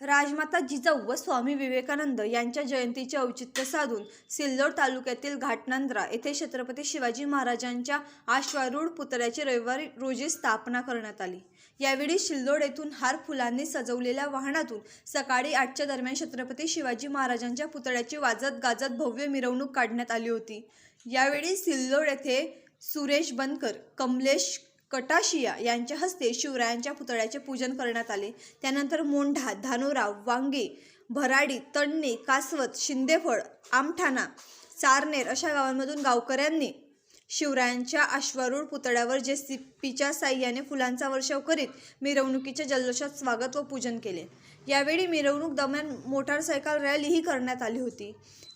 राजमाता जिजाऊ व स्वामी विवेकानंद यांच्या जयंतीचे औचित्य साधून सिल्लोड तालुक्यातील घाटनांद्रा येथे छत्रपती शिवाजी महाराजांच्या आश्वारूढ पुतळ्याची रविवारी रोजी स्थापना करण्यात आली. यावेळी सिल्लोड येथून हार फुलांनी सजवलेल्या वाहनातून सकाळी आठच्या दरम्यान छत्रपती शिवाजी महाराजांच्या पुतळ्याची वाजत गाजत भव्य मिरवणूक काढण्यात आली होती. यावेळी सिल्लोड येथे सुरेश बनकर कमलेश कटाशिया यांच्या हस्ते शिवरायांच्या पुतळ्याचे पूजन करण्यात आले. त्यानंतर मोंढा धानोराव वांगे भराडी तण्णे कासवत शिंदेफळ आमठाणा चारनेर अशा गावांमधून गावकऱ्यांनी शिवरायांच्या अश्वारूढ पुतळ्यावर जे सिप्पीच्या साह्याने फुलांचा वर्षाव करीत मिरवणुकीच्या जल्लोषात स्वागत व पूजन केले. यावेळी मिरवणूक दरम्यान मोटारसायकल रॅलीही करण्यात आली होती.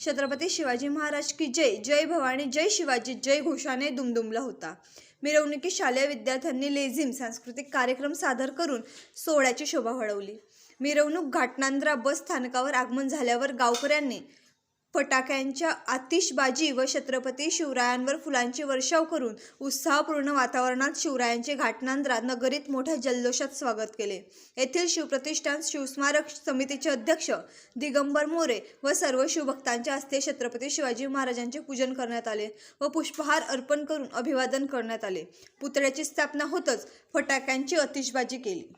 छत्रपती शिवाजी महाराज की जय जय भवानी जय शिवाजी जय घोषाने दुमदुमला होता. मिरवणुकीत शालेय विद्यार्थ्यांनी लेझिम सांस्कृतिक कार्यक्रम सादर करून सोहळ्याची शोभा वाढवली. मिरवणूक घाटनांद्रा बस स्थानकावर आगमन झाल्यावर गावकऱ्यांनी फटाक्यांच्या आतिषबाजी व छत्रपती शिवरायांवर फुलांचे वर्षाव करून उत्साहपूर्ण वातावरणात शिवरायांचे घाटनांद्रा नगरीत मोठ्या जल्लोषात स्वागत केले. येथील शिवप्रतिष्ठान शिवस्मारक समितीचे अध्यक्ष दिगंबर मोरे व सर्व शिवभक्तांच्या हस्ते छत्रपती शिवाजी महाराजांचे पूजन करण्यात आले व पुष्पहार अर्पण करून अभिवादन करण्यात आले. पुतळ्याची स्थापना होतच फटाक्यांची आतिषबाजी केली.